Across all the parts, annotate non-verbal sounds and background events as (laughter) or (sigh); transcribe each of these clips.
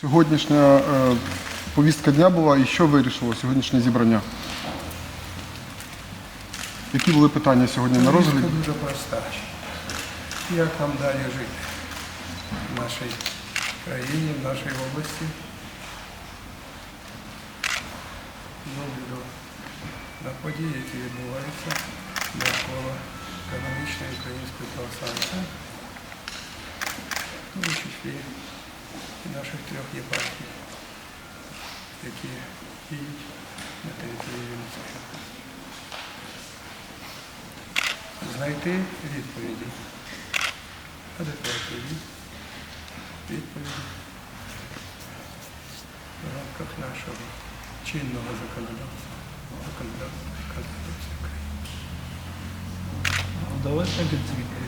Сьогоднішня е, повістка дня була і що вирішило сьогоднішнє зібрання? Які були питання сьогодні на розгляді? Повістка дуже проста. Як нам далі жити в нашій країні, в нашій області? З на події, які відбуваються навколо канонічної української православної наших трьох єпархій, які діють на території Вінницької знайти відповіді. Адекватні відповіді в рамках нашого чинного законодавства, законодавства України. Вдалося відповіді?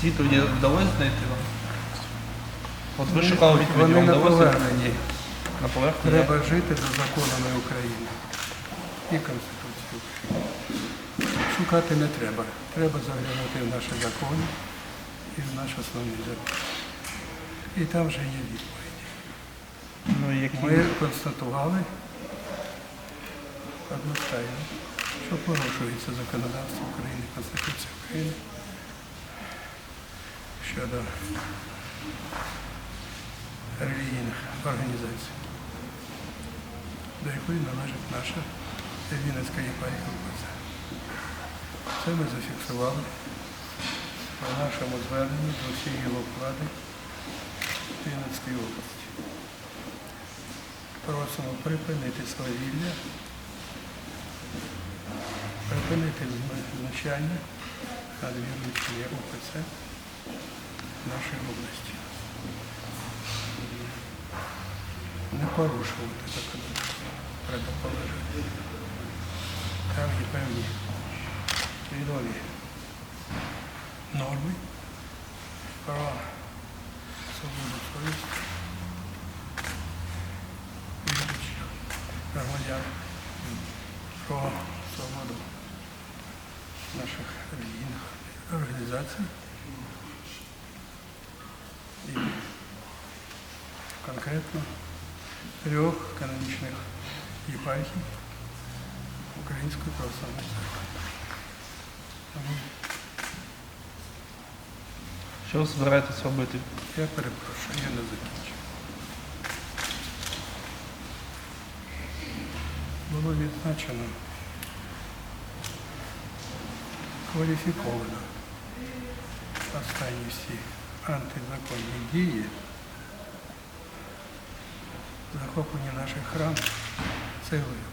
Світло вдалося знайти вам? От ви шукали відповіді, вам на вдалося? поверненні. На поверхні? Треба жити за законами України і Конституцією України. Шукати не треба. Треба заглянути в наші закони і в наш основний закон. І там вже є відповіді. Ну, які? Ми констатували одностайно, що порушується законодавство України, Конституція України щодо релігійних організацій, до якої належить наша Вінницька єпархія УПЦ. Це ми зафіксували в нашому зверненні до всіх його вклади Вінницької області. Просимо припинити свавілля, припинити знущання над віруючими УПЦ нашої області. Не порушувати законодавство, треба поважати. Там є певні відомі норми про свободу совісті віруючих громадян, про свободу наших релігійних організацій і конкретно трьох канонічних єпархій Української православної церкви. Тому Що ви збираєтесь робити? я перепрошую, я не закінчив. Було відзначено кваліфіковано останні всі антизаконні дії захоплення наших храмів силою.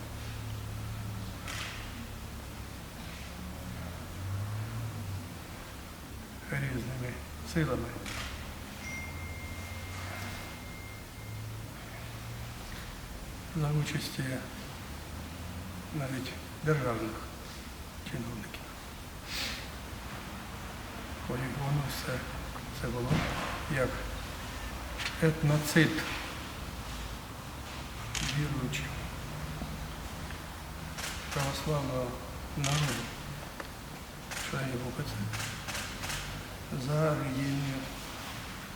Різними силами. За участі навіть державних чиновників. Полігону все це було як етноцид віруючих православного народу, членів УПЦ, за релігійною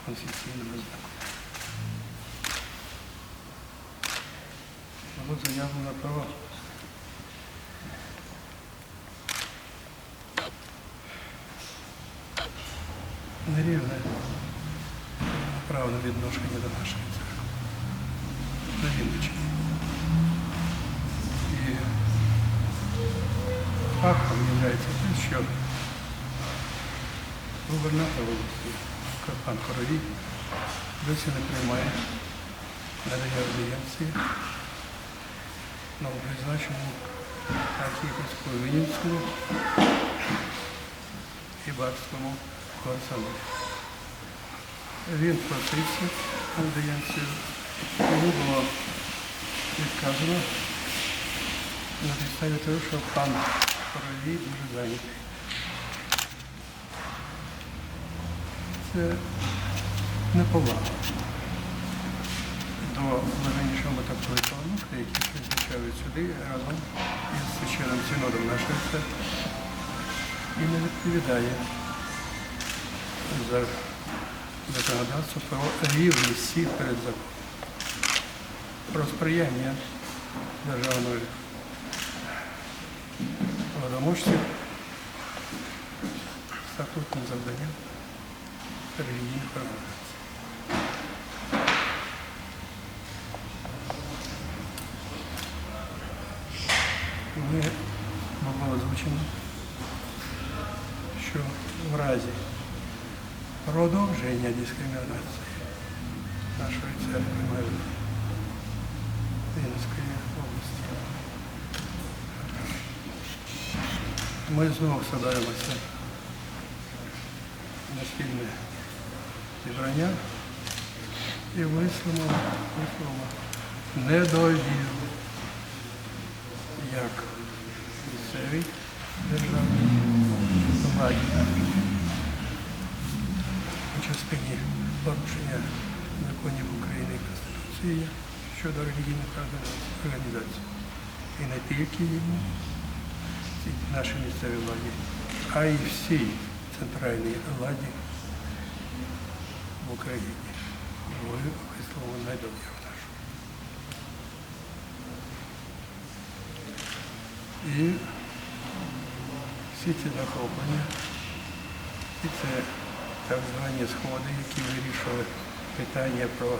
конфесійними знаками. Було заявлено про нерівне правне відношення до нашої церкви. На Вінниччині. Є те, що губернатор області пан Коровій досі не приймає надання аудієнції новопризначеному архієпископу Вінницькому і Барському Консалу. Він платився аудієнцію, йому було відказано на підставі того, що пан Коровій дуже зайнятий. Це неповага до блаженнішого митрополитаника, які призначають сюди разом із священним синодом нашої церкви і не відповідає за законодавство про рівність всіх перед законом, про сприяння державної владоможців статутним завданням релігійних організацій. Ми було озвучено, що в разі продовження дискримінації нашої церкви миру Вінницької області, Ми знову зберемося на спільне зібрання і висловимо, недовіру як місцевій державній владі у частині порушення законів України і Конституції щодо релігійних організацій-. І не тільки цій нашій місцевій владі, а й всій центральній владі в Україні. Ви висловили недовіру нашу. І всі ці захоплення, всі це так звані сходи, які вирішили питання про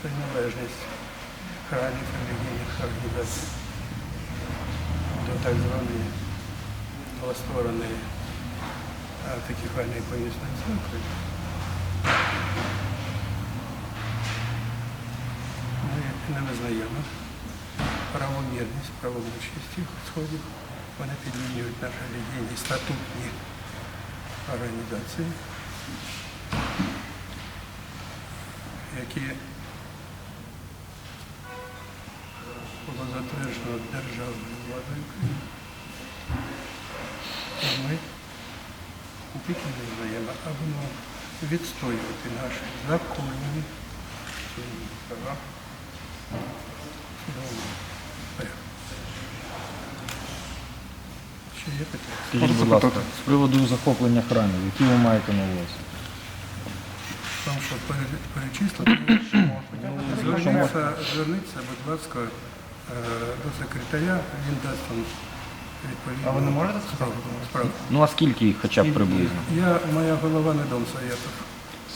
приналежність храмів релігійних організацій до так званої новоствореної антикефальної помісної церкви. Ми не визнаємо правомірність, правомочність цих сходів. Вони підмінюють наші релігійні статутні організації, які було затверджено державною владою ми тільки не визнаємо, а будемо відстоювати наші законні права. Ще є питання? Скажіть, будь ласка, з приводу захоплення храмів, які ви маєте на увазі? Там що пере- перечислити? Зверніться, зверніться, будь ласка, е, до секретаря, він дасть вам відповідь. А ви не можете сказати? Справді. Ну а скільки їх хоча б приблизно? Я, моя голова не дом советов.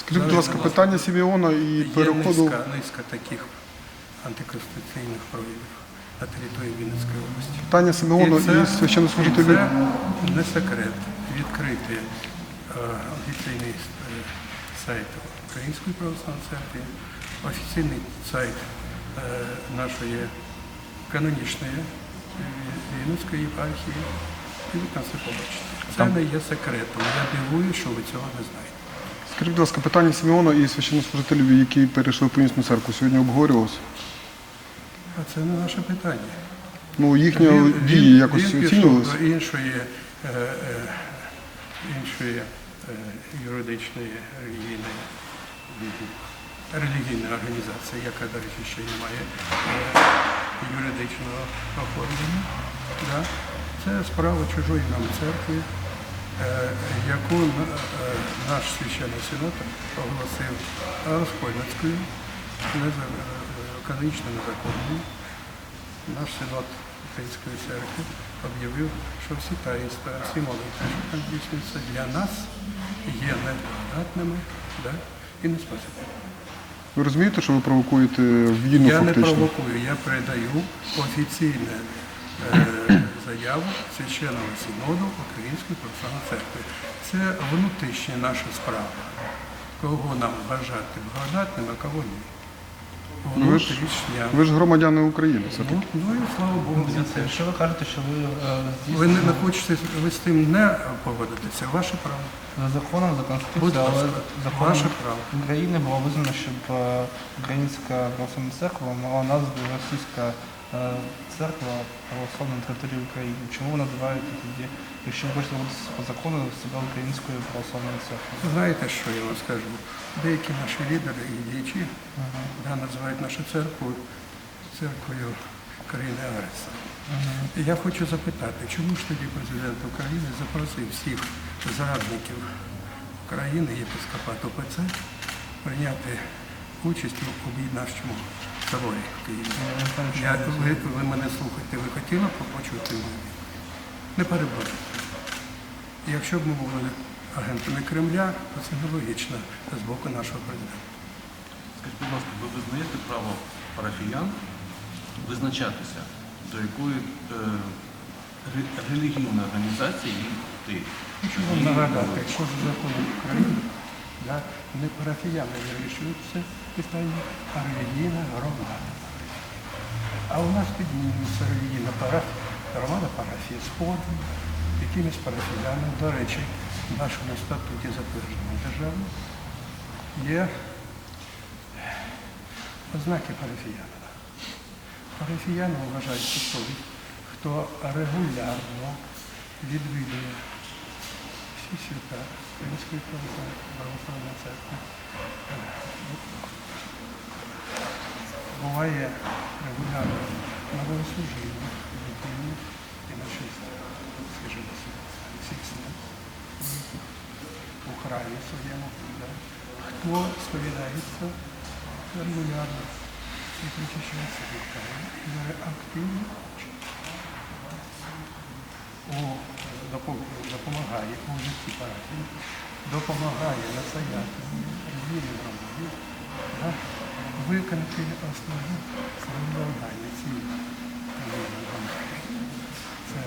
Скажіть, будь ласка, питання Сімеона і Є низка, низка таких антиконституційних проявів на території Вінницької області. Питання Симеону І це- і священнослужителів. Це не секрет. Відкрити е, офіційний е, сайт Української православної церкви, офіційний сайт е, нашої канонічної Вінницької єпархії. І ви там все побачите. Це не є секретом. Я дивую, що ви цього не знаєте. Скажіть, будь ласка, питання Симеона і священнослужителів, які перейшли в помісну церкву, сьогодні обговорювалося. А це не наше питання. Ну, їхні Він- дії він- якось він пішов оцінювалися. до іншої, е, е, іншої е, юридичної релігійної, релігійної організації, яка, до речі, ще не має е, юридичного оформлення. Да? Це справа чужої нам церкви, е, яку е, наш священний синод оголосив розкольницькою, неза- е, канонічно незаконною наш синод Української церкви об'явив, що всі таїнства, всі молитви, що там здійснюються для нас, є недостатними да, і не спасибі. Ви розумієте, що ви провокуєте війну Я не провокую, я передаю офіційну е, заяву священного синоду Української православної церкви. Це внутрішня наша справа. Кого нам вважати благодатним, а кого ні. Ну, ви ж-. Ви ж громадяни України. все Ну, ну і слава Богу за це. Якщо ви кажете, що ви е, Ви не, не хочете ви з тим не поводитися, ваше право. за законом, за конституцією, але законом ваше право. України було визнано, щоб е, Українська православна церква мала назву Російська церква православна на території України. Чому ви називаєте тоді, якщо ви хочете по закону себе Українською православною церквою? Знаєте, що я вам скажу? Деякі наші лідери і діячі да, називають нашу церкву церквою країни агресора. І я хочу запитати, чому ж тоді президент України запросив всіх зрадників України, єпископат ОПЦ, прийняти участь у об'єднавчому соборі в Я не що ви, ви мене слухаєте, ви хотіли б почути мене? Не перебувайте. Якщо б ми були агентами Кремля, то це нелогічно з боку нашого президента. Скажіть, будь ласка, ви визнаєте право парафіян визначатися, до якої е, ре- релігійної організації їм йти? Хочу вам нагадати, якщо за законом України, да, не парафіяни вирішують це питання, а релігійна громада. А у нас піднімується релігійна парафія, громада парафії сходу, якимись парафіянами. До речі, в нашому статуті затвердженому державі є ознаки парафіянина. Парафіяни вважаються той, хто регулярно відвідує всі свята Української православ- православної церкви. Буває регулярно на богослужіння в Україні і на честь, скажімо, всіх свят у храмі своєму. да. Хто сповідається регулярно і причащається від храму, і бере активну участь у, допом- допомагає у житті парафії, допомагає релігійним громаді да, виконати основні свої завдання цієї громади. Це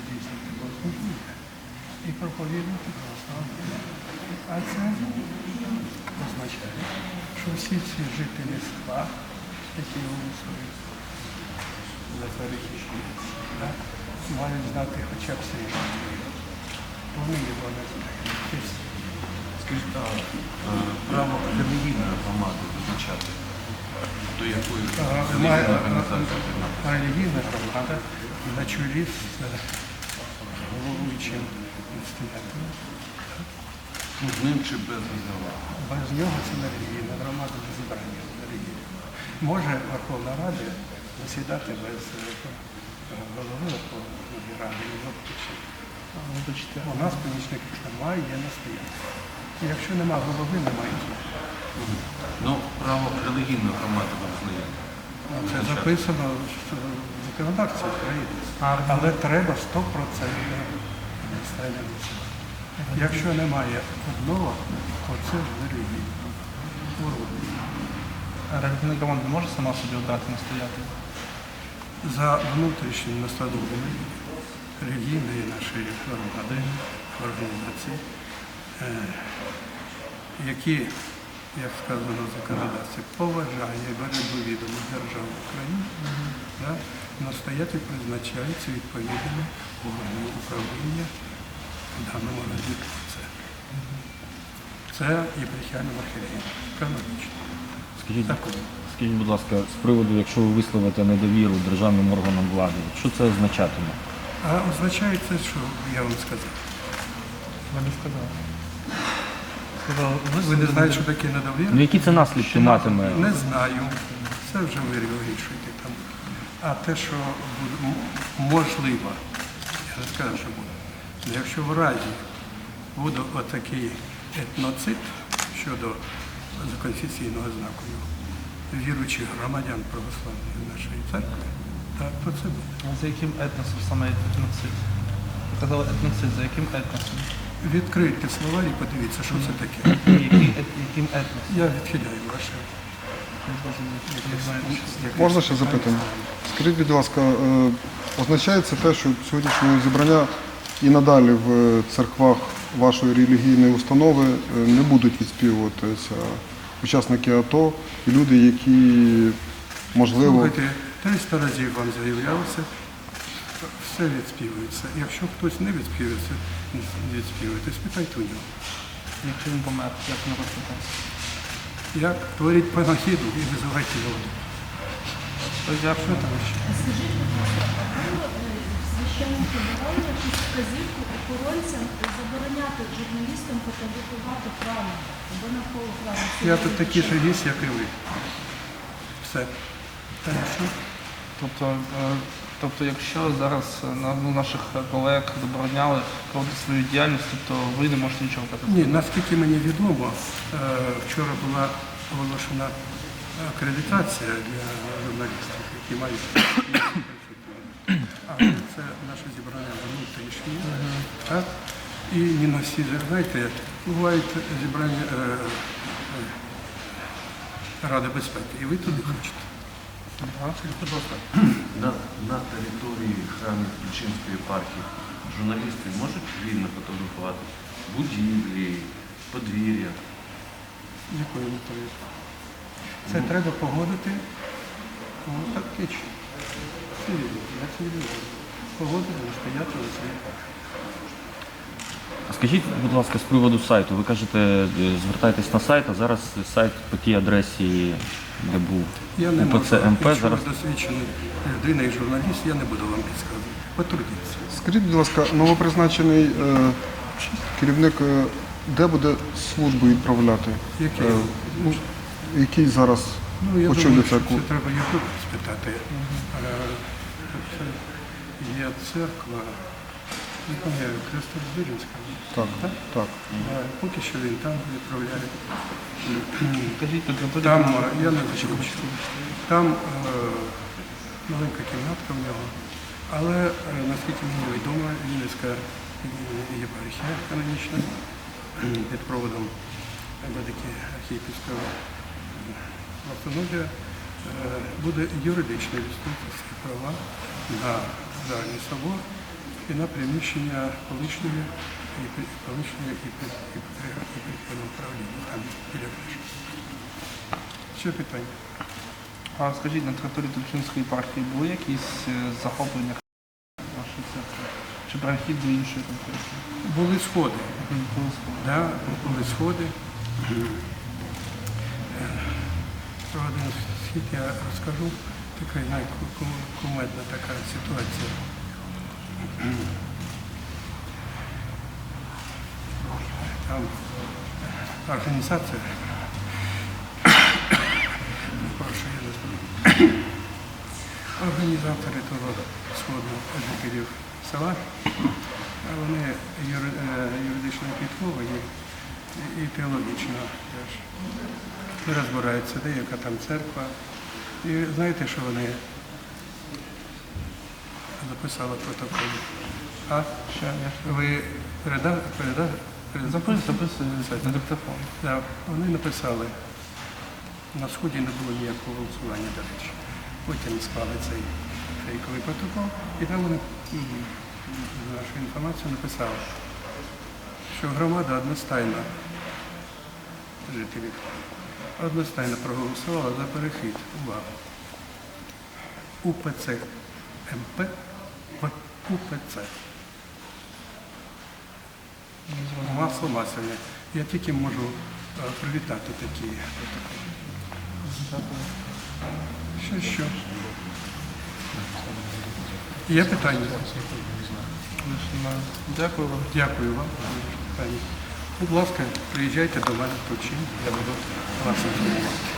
здійснити богослужіння і проповідувати православну. А це означає, що всі ці жителі села, які голосують за перехищення, мають знати хоча б свій. Вони його не знають. Скажіть, а е, право релігійної громади визначати, до якої релігійної організації а Релігійна громада на чолі з е, головуючим настоятелем. Ну, з ним чи без нього? Без нього це не релігійна громада, не зібрання релігійне. Може Верховна Рада засідати без е, голови Верховної Ради і його підпису. У нас в помічниках немає, є настоятель. І Якщо немає голови, немає нічого. Ну, право релігійної громади ви визнаєте. Це записано в законодавстві України. Але треба 100% населення. Якщо немає одного, то це вже релігія. Урод. релігійна команда може сама собі обрати настоятеля? За внутрішнім настановами релігійної нашої громади, організації, е, які, як сказано в законодавстві, поважає і бере до відома державу України, да, настоятель призначається відповідними органами управління в даному разі це. Це єпархіальним архієреєм. Канонічно. Скажіть, Так. Скажіть, будь ласка, з приводу, якщо ви висловите недовіру державним органам влади, що це означатиме? А означає це, що я вам сказав. Ви не сказали. Сказали, Ви не знаєте, що таке недовіра? Ну які це наслідки матиме? Не знаю. Це вже ви вирішуєте там. А те, що буде можливо, я не скажу, що буде. Але Якщо в разі буде отакий етноцид щодо конфесійного знаку віруючих громадян православної нашої церкви, так, то це буде. А За яким етносом саме етноцид? Ви казали етноцид, за яким етносом? Відкрийте словарі і подивіться, що це таке. Який, ет- яким етносом? Я відхиляю ваше. Не зрозумів. Не знаю, що- якесь Можна ще запитання? Скажіть, будь ласка, е, означає це те, що сьогоднішнього зібрання і надалі в е, церквах вашої релігійної установи е, не будуть відспівуватися учасники АТО і люди, які можливо. Слухайте, 300 разів вам заявлялося, все відспівується. Якщо хтось не відспівується, не відспівується, спитайте у нього. Якщо він помер, як не розпитати? Як творить панахіду і визивайте воду. Ще? Скажіть, будь ласка, а е, давали якусь вказівку охоронцям забороняти журналістам фотографувати храми або навколо храму? Я тут такий же є, як і ви. Все. Та і що? Тобто е, Тобто, якщо зараз е, на- ну, наших колег забороняли проводити свою діяльність, то ви не можете нічого казати? Ні, наскільки мені відомо, е, вчора була оголошена акредитація для журналістів, які мають. (coughs) Але це наше зібрання внутрішнє. Так? І не на всі, знаєте, бувають зібрання е, е, Ради безпеки, і ви туди хочете. Будь ласка. На, на території храмів Ключинської єпархії журналісти можуть вільно фотографувати будівлі, подвір'я. Дякую, Анатолій. Це треба погодити. Ну, так. Я це люблю. Погодити, настояти на своїй А Скажіть, будь ласка, з приводу сайту. Ви кажете, е, звертайтесь на сайт, а зараз сайт по тій адресі, де був Я не УПЦ можу. МП. Якщо Зараз ви досвідчений людина і журналіст, я не буду вам підказувати. Потрудіться. Скажіть, будь ласка, новопризначений е, керівник, е, де буде службу відправляти? Який? Е, ну, який зараз Ну, я очолює думаю, що церкву? це треба Ютуб спитати. Е, Це є церква, не пам'ятаю, Христос-Збірінська. Так, так. Е, Поки що він там відправляє. Там, я не закінчу. Там е, маленька кімнатка в нього. Але е, наскільки мені відомо, Вінницька єпархія канонічна під проводом владики архієпископа автономія е, буде юридично відступити права на загальний собор і на приміщення колишньої і колишньої і управління там біля книжки. Ще питання. А скажіть, на території Тульчинської єпархії були якісь е, захоплення вашої церкви? Чи перехід до іншої конфесії? Були сходи. Були сходи. Да, були сходи. Про один схід я розкажу. Така кумедна така ситуація. Там організація. Організатори того сходу жителів села, а вони е, юридично підковані і- теологічно теж. Розбираються, де яка там церква. І знаєте, що вони записали в протоколі? А? Я ж Ви передали? передали? записую, записую на диктофон. Да, вони написали, на сході не було ніякого голосування, до речі. Потім склали цей фейковий протокол, і там вони за нашу інформацію написали, що громада одностайно жителів одностайно проголосувала за перехід увагу. УПЦ МП в УПЦ. Масло масляне. Я тільки можу е, привітати такі протоколи. Що, що? Є питання? Дякую вам. Дякую вам. Будь ласка, приїжджайте до мене Тучин, я буду вас інформувати.